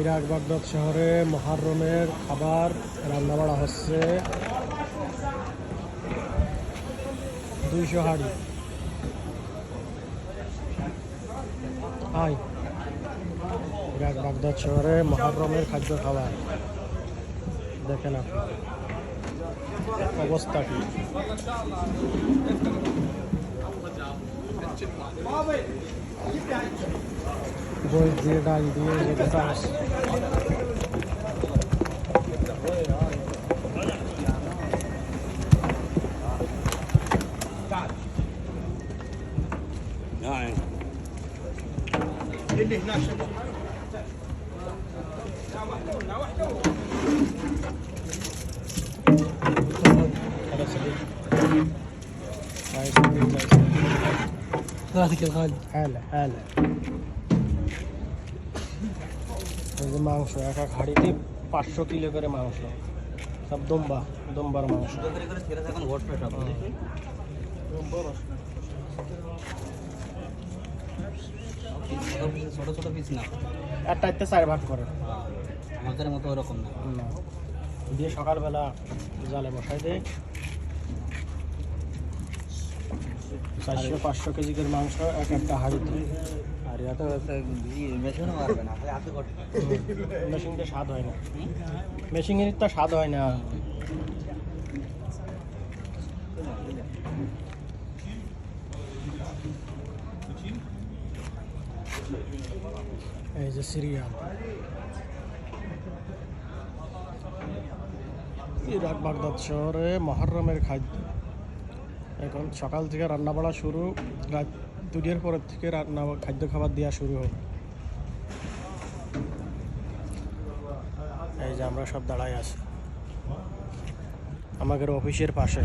Iraq Baghdad শহরে মহারমের খাবার রান্না বাড়া হচ্ছে। দুইশো হাড়ি। হাই। ইরাক বাগদাদ শহরে মহারমের খাদ্য খাবার। দেখেন আপনি। অবস্থা কি? جول زيادة على الدقيقة 19 نعم اللي هناك ثلاثة الغالي حالة حالة এই যে মাংস এক এক হাঁড়িতে পাঁচশো কিলো করে মাংস। সব দম্বা দম্বার মাংস। ছোট ছোট পিস না একটা একটা চার ভাগ করে। আমাদের মতো ওরকম না। দিয়ে সকালবেলা জালে বসাই দেয় চারশো পাঁচশো কেজি করে মাংস এক একটা হাঁড়িতে। আর এত মেশিনও পারবে না মেশিনটা স্বাদ হয় না। মেশিনের তো স্বাদ হয় না। এই যে সিরিয়াল। ইরাক বাগদাদ শহরে মহরমের খাদ্য। এখন সকাল থেকে রান্না বাড়া শুরু, রাত দুটির পরের থেকে রান্না খাদ্য খাবার দেওয়া শুরু হবে। এই যে আমরা সব দাঁড়াই আছি। আমাদের অফিসের পাশে।